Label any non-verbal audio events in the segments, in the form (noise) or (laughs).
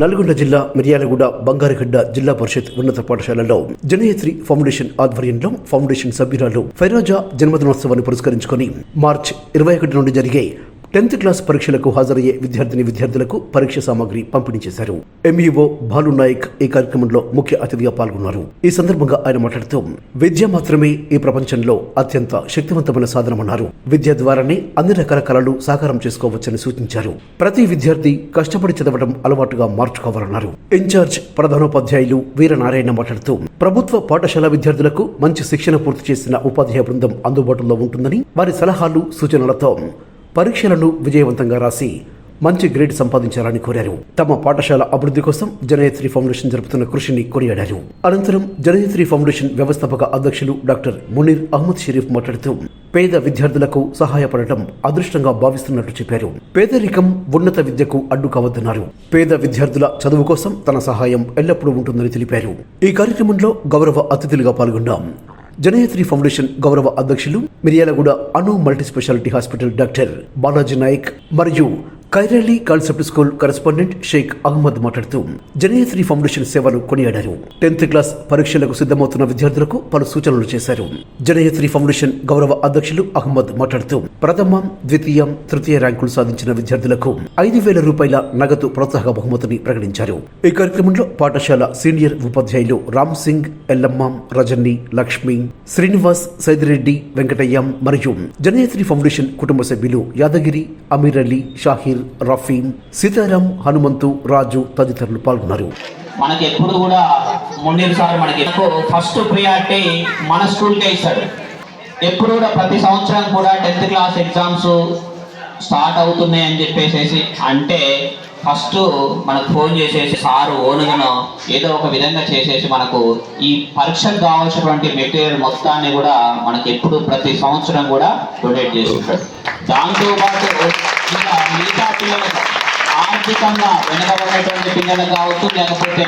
నల్గొండ జిల్లా మిర్యాలగూడ బంగారగడ్డ జిల్లా పరిషత్ ఉన్నత పాఠశాలలో జనయత్రి ఫౌండేషన్ ఆధ్వర్యంలో ఫౌండేషన్ సభ్యురాలు ఫైరోజా జన్మదినోత్సవాన్ని పురస్కరించుకొని మార్చ్ ఇరవై ఒకటి నుండి జరిగే టెన్త్ క్లాస్ పరీక్షలకు హాజరయ్యే విద్యార్థిని విద్యార్థులకు పరీక్ష సామాగ్రి పంపిణీ చేశారు. ఎంఈఓ భాలు నాయక్ ఈ కార్యక్రమంలో ముఖ్య అతిథిగా పాల్గొన్నారు. ఈ సందర్భంగా ఆయన మాట్లాడుతూ విద్య మాత్రమే ఈ ప్రపంచంలో అత్యంత శక్తివంతమైన సాధనమన్నారు. విద్య ద్వారానే అన్ని రకాల కళలు సాకారం చేసుకోవచ్చని సూచించారు. ప్రతి విద్యార్థి కష్టపడి చదవడం అలవాటుగా మార్చుకోవాలన్నారు. ఇన్ఛార్జ్ ప్రధానోపాధ్యాయులు వీరనారాయణ మాట్లాడుతూ ప్రభుత్వ పాఠశాల విద్యార్థులకు మంచి శిక్షణ పూర్తి చేసిన ఉపాధ్యాయ బృందం అందుబాటులో ఉంటుందని వారి సలహాలు సూచనలతో పరీక్షలను విజయవంతంగా రాసి మంచి గ్రేడ్ సంపాదించాలని కోరారు. తమ పాఠశాల అభివృద్ధి కోసం జనయత్రి ఫౌండేషన్ జరుపుతున్న కృషిని కొనియాడారు. అనంతరం జనయత్రి ఫౌండేషన్ వ్యవస్థాపక అధ్యక్షులు డాక్టర్ మునీర్ అహ్మద్ షరీఫ్ మాట్లాడుతూ పేద విద్యార్థులకు సహాయపడటం అదృష్టంగా భావిస్తున్నట్లు చెప్పారు. పేదరికం ఉన్నత విద్యకు అడ్డు కావద్దన్నారు. పేద విద్యార్థుల చదువు కోసం తన సహాయం ఎల్లప్పుడూ ఉంటుందని తెలిపారు. ఈ కార్యక్రమంలో గౌరవ అతిథులుగా పాల్గొన్నాం. జనయత్రి ఫౌండేషన్ గౌరవ అధ్యక్షులు మిర్యాలగూడ అను multi specialty hospital doctor Balaji Naik మరియు Kairali concept school correspondent Sheikh Ahmed మాట్లాడుతూ జనయత్రి ఫౌండేషన్ సేవలు కొనియాడారు. టెన్త్ క్లాస్ పరీక్షలకు సిద్ధమవుతున్న విద్యార్థులకు పలు సూచనలు చేశారు. జనయత్రి ఫౌండేషన్ గౌరవ అధ్యక్షులు అహ్మద్ మాట్లాడుతూ ప్రథమ ద్వితీయ తృతీయ ర్యాంకులు సాధించిన విద్యార్థులకు ఐదు వేల రూపాయల నగదు ప్రోత్సాహక బహుమతిని ప్రకటించారు. ఈ కార్యక్రమంలో పాఠశాల సీనియర్ ఉపాధ్యాయులు రామ్ సింగ్ ఎల్లమ్మ రజని లక్ష్మి శ్రీనివాస్ సైదిరెడ్డి వెంకటయ్య మరియు జనయత్రి ఫౌండేషన్ కుటుంబ సభ్యులు యాదగిరి అమీర్ అలీ షాహీర్ రఫీం సీతారాం హనుమంతు రాజు తదితరులు పాల్గొన్నారు. మనకి ఎప్పుడు కూడా మున్నీరు సార్ మనకి ఫస్ట్ ప్రియారిటీ మన స్కూల్కే ఇస్తాడు. ఎప్పుడు కూడా ప్రతి సంవత్సరం కూడా టెన్త్ క్లాస్ ఎగ్జామ్స్ స్టార్ట్ అవుతున్నాయి అని చెప్పేసి అంటే ఫస్ట్ మనకు ఫోన్ చేసేసి సారు ఓనుగను ఏదో ఒక విధంగా చేసేసి మనకు ఈ పరీక్షకు కావాల్సినటువంటి మెటీరియల్ మొత్తాన్ని కూడా మనకి ఎప్పుడు ప్రతి సంవత్సరం కూడా డొనేట్ చేస్తుంటాడు. దాంతోపాటు ఇంకా మిగతా పిల్లలకు ఆర్థికంగా వెనుకబడినటువంటి పిల్లలకు కావచ్చు లేకపోతే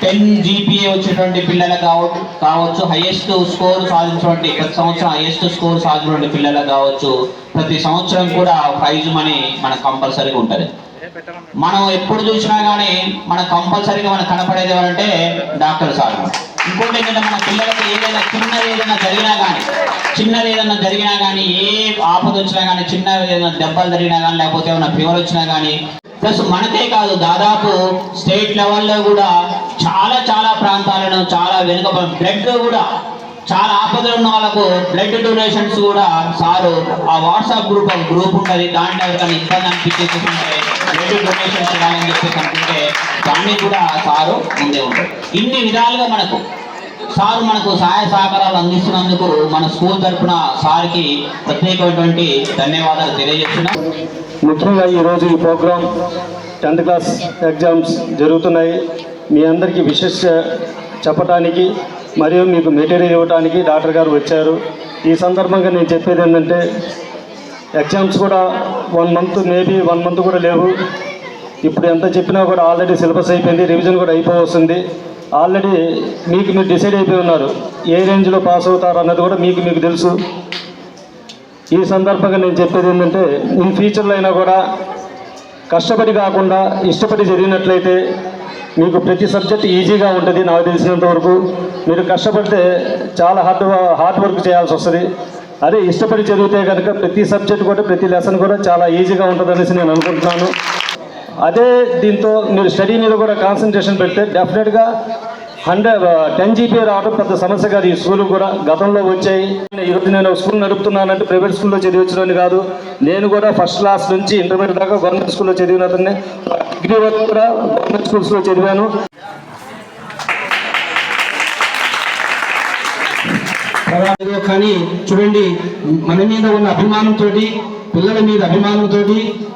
టెన్ జీపీఏ వచ్చినటువంటి పిల్లలకు కావచ్చు కావచ్చు హైయెస్ట్ స్కోర్ సాధించినటువంటి ప్రతి సంవత్సరం హైయెస్ట్ స్కోర్ సాధించినటువంటి పిల్లలకు కావచ్చు ప్రతి సంవత్సరం కూడా ప్రైజ్ మనీ మనకు కంపల్సరీగా ఉంటుంది. మనం ఎప్పుడు చూసినా కానీ మన కంపల్సరీగా మనకు కనపడేది ఎవరంటే డాక్టర్ సార్. ఇంకోటి ఏంటంటే మన పిల్లలకి ఏదైనా చిన్నది ఏదైనా జరిగినా కానీ చిన్నది ఏదైనా జరిగినా కానీ ఏ ఆపద వచ్చినా కానీ చిన్న ఏదైనా దెబ్బలు జరిగినా కానీ లేకపోతే ఏమైనా ఫీవర్ వచ్చినా కానీ ప్లస్ మనకే కాదు దాదాపు స్టేట్ లెవెల్లో కూడా చాలా చాలా ప్రాంతాలను చాలా వెనుక బ్లడ్ కూడా చాలా ఆపదలు ఉన్న వాళ్ళకు బ్లడ్ డొనేషన్స్ కూడా సారు ఆ వాట్సాప్ గ్రూప్ గ్రూప్ ఉంటుంది దాంట్లో ఎవరికైనా ఇబ్బంది అనిపించేసి ఉంటే బ్లడ్ డొనేషన్స్ చేయాలని చెప్పేసి అనుకుంటే దాన్ని కూడా సారు ముందే ఉంటుంది ఇన్ని విధాలుగా మనకు సార్ మనకు సహాయ సహకారాలు అందిస్తున్నందుకు మన స్కూల్ తరఫున సార్కి ప్రత్యేకమైనటువంటి ధన్యవాదాలు తెలియజేస్తున్నాం. ముఖ్యంగా ఈరోజు ఈ ప్రోగ్రాం టెన్త్ క్లాస్ ఎగ్జామ్స్ జరుగుతున్నాయి. మీ అందరికీ విశేష చెప్పడానికి మరియు మీకు మెటీరియల్ ఇవ్వడానికి డాక్టర్ గారు వచ్చారు. ఈ సందర్భంగా నేను చెప్పేది ఏంటంటే ఎగ్జామ్స్ కూడా one month maybe one month కూడా లేవు. ఇప్పుడు ఎంత చెప్పినా కూడా ఆల్రెడీ సిలబస్ అయిపోయింది రివిజన్ కూడా అయిపోవస్తుంది ఆల్రెడీ మీకు మీరు డిసైడ్ అయిపోయి ఉన్నారు. ఏ రేంజ్లో పాస్ అవుతారు అన్నది కూడా మీకు మీకు తెలుసు. ఈ సందర్భంగా నేను చెప్పేది ఏంటంటే ఇన్ ఫ్యూచర్లో అయినా కూడా కష్టపడి కాకుండా ఇష్టపడి చదివినట్లయితే మీకు ప్రతి సబ్జెక్ట్ ఈజీగా ఉంటుంది నాకు తెలిసినంత వరకు. మీరు కష్టపడితే చాలా హార్డ్ హార్డ్ వర్క్ చేయాల్సి వస్తుంది. అదే ఇష్టపడి చదివితే కనుక ప్రతి సబ్జెక్ట్ కూడా ప్రతి లెసన్ కూడా చాలా ఈజీగా ఉంటుంది అనేసి నేను అనుకుంటున్నాను. అదే దీంతో మీరు స్టడీ మీద కూడా కాన్సన్ట్రేషన్ పెడితే డెఫినెట్గా హండ్రెడ్ టెన్ జీపీ రావడం పెద్ద సమస్య కాదు. ఈ స్కూల్ కూడా గతంలో వచ్చాయి. ఈరోజు నేను స్కూల్ నడుపుతున్నానంటే ప్రైవేట్ స్కూల్లో చదివించడం కాదు. నేను కూడా ఫస్ట్ క్లాస్ నుంచి ఇంటర్మీడియట్ దాకా గవర్నమెంట్ స్కూల్లో చదివిన అతన్ని. డిగ్రీ వరకు కూడా గవర్నమెంట్ స్కూల్స్లో చదివాను. కానీ చూడండి మన మీద ఉన్న అభిమానంతో పిల్లల మీద అభిమానంతో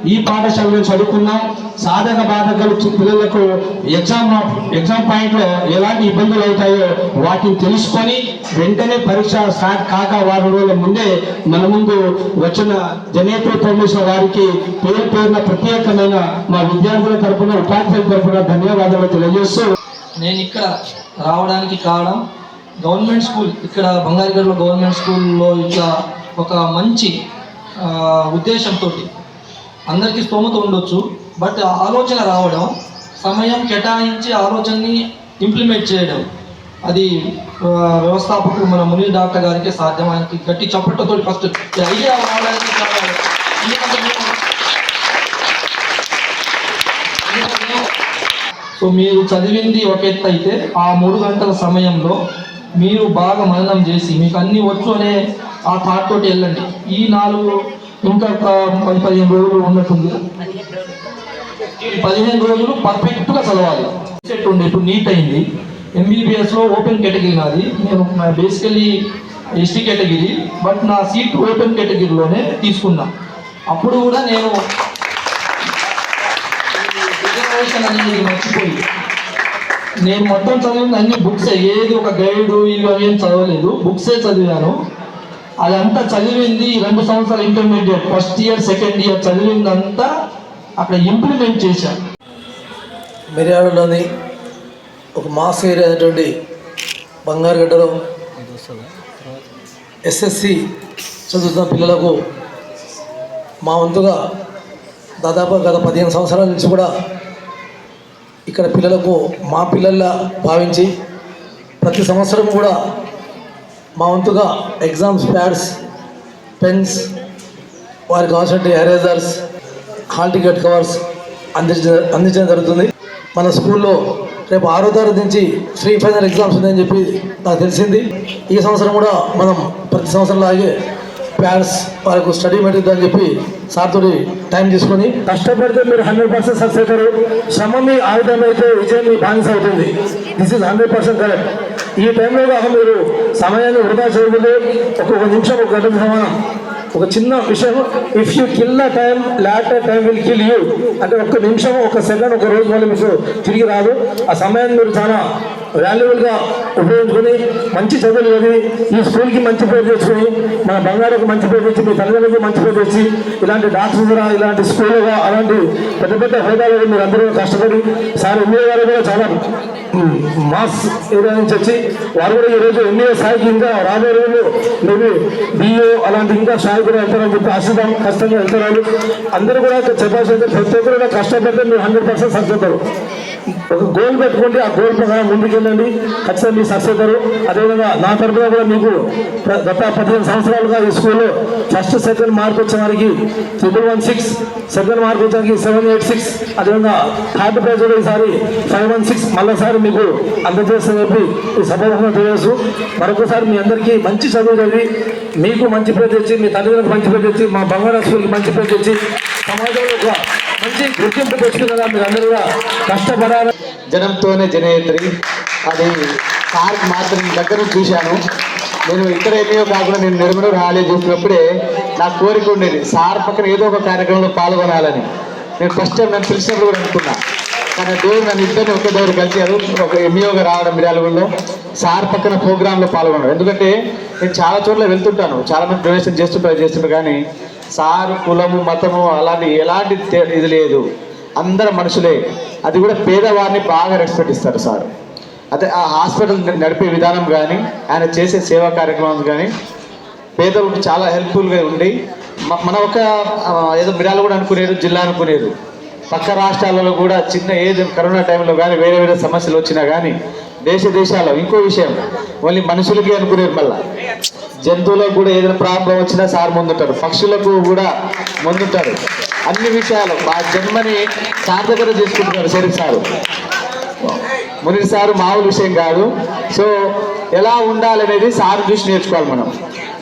ఈ పాఠశాలలో చదువుకున్నాం. సాధక బాధకలు పిల్లలకు ఎగ్జామ్ ఎగ్జామ్ పాయింట్లో ఎలాంటి ఇబ్బందులు అవుతాయో వాటిని తెలుసుకొని వెంటనే పరీక్ష స్టార్ట్ కాక వారం రోజుల ముందే మన ముందు వచ్చిన జనేత్ర ఫౌండేషన్ వారికి పేరు పేరున ప్రత్యేకమైన మా విద్యార్థుల తరఫున ఉపాధ్యాయుల తరఫున ధన్యవాదాలు తెలియజేస్తూ నేను ఇక్కడ రావడానికి కారణం గవర్నమెంట్ స్కూల్ ఇక్కడ బంగారుగడ్డలో గవర్నమెంట్ స్కూల్లో ఇట్లా ఒక మంచి ఉద్దేశంతో అందరికీ స్తోమత ఉండొచ్చు బట్ ఆలోచన రావడం సమయం కేటాయించి ఆలోచనని ఇంప్లిమెంట్ చేయడం. అది వ్యవస్థాపకుడు మన ముని డాక్టర్ గారికి సాధ్యం. గట్టి చప్పట్లతో ఫస్ట్ ఐడియా రావడానికి సో మీరు చదివింది ఒక ఎత్తు అయితే ఆ మూడు గంటల సమయంలో మీరు బాగా మననం చేసి మీకు అన్ని వచ్చు అనే ఆ థాట్ తోటి వెళ్ళండి. ఈ నాలుగు ఇంకా పది పదిహేను రోజులు ఉన్నట్టుంది. ఈ పదిహేను రోజులు పర్ఫెక్ట్గా చదవాలి. సెట్ ఉండే ఇప్పుడు నీట్ అయింది. ఎంబీబీఎస్లో ఓపెన్ కేటగిరీ నాది. నేను బేసికలీ ఎస్టీ కేటగిరీ బట్ నా సీట్ ఓపెన్ కేటగిరీలోనే తీసుకున్నా. అప్పుడు కూడా నేను (laughs) రిజర్వేషన్ అనేది మర్చిపోయి నేను మొత్తం చదివింది అన్ని బుక్స్ ఏది ఒక గైడ్ ఇవి ఏం చదవలేదు. బుక్సే చదివాను. అదంతా చదివింది రెండు సంవత్సరాలు intermediate first year second year చదివిందంతా అక్కడ ఇంప్లిమెంట్ చేశాను మిర్యాలలోని ఒక మాస్ ఏరియా అనేటువంటి బంగారుగడ్డలో ఎస్ఎస్సి చదువుతున్న పిల్లలకు మా వంతుగా దాదాపు గత పదిహేను సంవత్సరాల నుంచి కూడా ఇక్కడ పిల్లలకు మా పిల్లల్లా భావించి ప్రతి సంవత్సరం కూడా మా వంతుగా ఎగ్జామ్స్ ప్యాడ్స్ పెన్స్ వారికి కావాల్సిన ఎరేజర్స్ హాల్ టికెట్ కవర్స్ అందించ అందించడం జరుగుతుంది. మన స్కూల్లో రేపు ఆరో తారీఖు నుంచి ఫ్రీ ఫైనల్ ఎగ్జామ్స్ ఉన్నాయని చెప్పి నాకు తెలిసింది. ఈ సంవత్సరం కూడా మనం ప్రతి సంవత్సరం లాగే ప్యాడ్స్ వాళ్ళకు స్టడీ మెటీరియల్ అని చెప్పి సార్తో టైం తీసుకొని కష్టపడితే మీరు హండ్రెడ్ పర్సెంట్ సక్సెస్ అవుతారు. శ్రమ మీ ఆయుధం అయితే విజయం మీ బానిస అవుతుంది. This is hundred percent correct ఈ టైంలో కాక మీరు సమయాన్ని వృధా చేయకూడదు. ఒక్కొక్క నిమిషం ఒక గంట సమానం ఒక చిన్న విషయం if you kill the time later time will kill you అంటే ఒక్క నిమిషం ఒక సెకండ్ ఒక రోజు మళ్ళీ మీకు తిరిగి రాదు. ఆ సమయాన్ని మీరు చాలా వాల్యుబుల్గా ఉపయోగించుకొని మంచి చదువులు చదివి ఈ స్కూల్కి మంచి పేరు తెచ్చుకొని మన బంగారుకు మంచి పేరు తెచ్చి మీ తల్లిదండ్రులకు మంచి పేరు తెచ్చి ఇలాంటి డాక్టర్స్గా ఇలాంటి స్కూల్గా అలాంటి పెద్ద పెద్ద హోదాలో మీరు అందరూ కష్టపడి సార్ ఎంఏ గారు కూడా చాలా మాస్ ఏరియా నుంచి వచ్చి వారు కూడా ఈరోజు ఎంఏ స్థాయికి ఇంకా రాబోయే రోజులు మేబీ బిఏ అలాంటి ఇంకా స్థాయి కూడా వెళ్తారని చెప్పి ఆశిద్దాం. కష్టంగా వెళ్తారు అందరూ కూడా చెప్పాల్సి అయితే ప్రతి ఒక్కరు కూడా కష్టపడితే మీరు హండ్రెడ్ పర్సెంట్ సక్సెస్ అవుతారు. ఒక గోల్ పెట్టుకోండి ఆ గోల్ ప్రకారం ముందుకెళ్ళండి. ఖచ్చితంగా మీరు సక్సెస్ అవుతారు. అదేవిధంగా నా తరపున కూడా మీకు గత పదిహేను సంవత్సరాలుగా ఈ స్కూల్లో ఫస్ట్ సెకండ్ మార్క్ వచ్చిన వారికి triple one six second mark వచ్చిన సెవెన్ ఎయిట్ సిక్స్ అదేవిధంగా థర్డ్ ప్రైజ్ కూడా ఈసారి ఫైవ్ వన్ సిక్స్ మళ్ళీసారి మీకు అందజేస్తుందని చెప్పి ఈ సభాముఖంగా తెలియజేస్తూ మరొకసారి మీ అందరికీ మంచి చదువు చదివి మీకు మంచి పేరు తెచ్చి మీ తల్లిదండ్రులకు మంచి పేరు తెచ్చి మా బంగారా స్కూల్కి మంచి పేరు తెచ్చి సమాజంలో ఒక మంచి గుర్తింపు తెచ్చుకున్నారా అందరూ కూడా? కష్టపడాలి. జనంతోనే జనయత్రి అది పార్క్ మాత్రం దగ్గర చూశాను. నేను ఇక్కడ ఎన్నో కాకుండా నేను నిర్మల ర్యాలీ చూసినప్పుడే నా కోరిక ఉండేది సార్ పక్కన ఏదో ఒక కార్యక్రమంలో పాల్గొనాలని. నేను ఫస్ట్ టైం నన్ను పిలిచినప్పుడు కూడా అనుకున్నా. కానీ దేవుడు నన్ను ఇద్దరిని ఒకే దగ్గర కలిసారు ఒక ఎంఈఓగా రావడం మిర్యాలగూడలో సార్ పక్కన ప్రోగ్రాంలో పాల్గొనడం ఎందుకంటే నేను చాలా చోట్ల వెళ్తుంటాను. చాలామంది డొనేషన్ చేస్తుంటారు చేస్తుంటారు కానీ సారు కులము మతము అలాంటి ఎలాంటి ఇది లేదు. అందరు మనుషులే. అది కూడా పేదవారిని బాగా రెస్పెక్ట్ ఇస్తారు సార్. అదే ఆ హాస్పిటల్ నడిపే విధానం కానీ ఆయన చేసే సేవా కార్యక్రమం కానీ పేదలకు చాలా హెల్ప్ఫుల్గా ఉండి మన ఒక ఏదో మిరాలు కూడా అనుకునేది జిల్లా అనుకునేది పక్క రాష్ట్రాలలో కూడా చిన్న ఏది కరోనా టైంలో కానీ వేరే వేరే సమస్యలు వచ్చినా కానీ దేశ దేశాల్లో ఇంకో విషయం ఓన్లీ మనుషులకి అనుకునేది మళ్ళా. జంతువులకు కూడా ఏదైనా ప్రాబ్లం వచ్చినా సార్ ముందుంటారు. పక్షులకు కూడా ముందుంటారు. అన్ని విషయాలు మా జన్మని సార్థకత చేసుకుంటున్నారు సరే సారు. మునిర్ సారు మామూలు విషయం కాదు. సో ఎలా ఉండాలనేది సార్ చూసి నేర్చుకోవాలి మనం.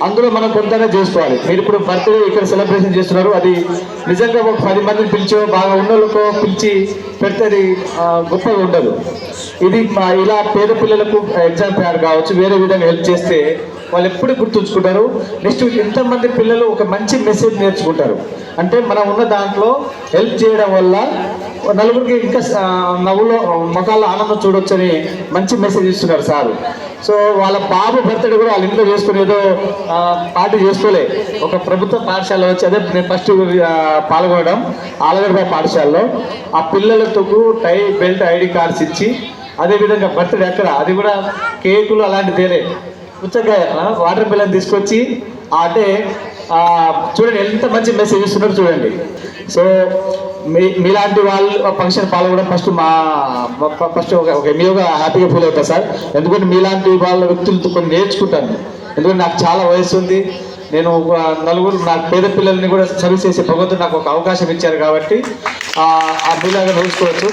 అందులో మనం కొంతగా చేసుకోవాలి. మీరు ఇప్పుడు బర్త్డే ఇక్కడ సెలబ్రేషన్ చేస్తున్నారు. అది నిజంగా ఒక పది మందిని పిలిచో బాగా ఉన్నోళ్ళకో పిలిచి పెడితే అది గొప్పగా ఉండదు. ఇది ఇలా పేద పిల్లలకు ఎగ్జామ్ ప్యాడ్ కావచ్చు వేరే విధంగా హెల్ప్ చేస్తే వాళ్ళు ఎప్పుడు గుర్తుంచుకుంటారు? నెక్స్ట్ ఎంతమంది పిల్లలు ఒక మంచి మెసేజ్ నేర్చుకుంటారు. అంటే మనం ఉన్న దాంట్లో హెల్ప్ చేయడం వల్ల నలుగురికి ఇంకా నవ్వులో ముఖాల్లో ఆనందం చూడొచ్చని మంచి మెసేజ్ ఇస్తున్నారు సార్. సో వాళ్ళ బాబు బర్త్డే కూడా వాళ్ళ ఇంట్లో చేసుకుని ఏదో పార్టీ చేసుకోలే. ఒక ప్రభుత్వ పాఠశాల వచ్చి అదే నేను ఫస్ట్ పాల్గొనడం ఆలగడ్డ పాఠశాలలో. ఆ పిల్లలతో టై బెల్ట్ ఐడి కార్డ్స్ ఇచ్చి అదేవిధంగా బర్త్డే ఎక్కడ? అది కూడా కేకులు అలాంటిదేలే. పుచ్చకాయ వాటర్ మిలన్ తీసుకొచ్చి అంటే చూడండి ఎంత మంచి మెసేజ్ ఇస్తున్నారు చూడండి. సో మీ మీలాంటి వాళ్ళు ఫంక్షన్ పాల్గొనడం ఫస్ట్ మా ఫస్ట్ ఒక మీ ఒక హ్యాపీగా ఫీల్ అవుతా సార్. ఎందుకంటే మీలాంటి వాళ్ళ వ్యక్తులతో కొన్ని నేర్చుకుంటాను. ఎందుకంటే నాకు చాలా వయసు ఉంది. నేను ఒక నలుగురు నా పేద పిల్లల్ని కూడా సర్వీస్ చేసే భగవంతుడు నాకు ఒక అవకాశం ఇచ్చారు కాబట్టి ఆ ఆ మీలాగా నేర్చుకోవచ్చు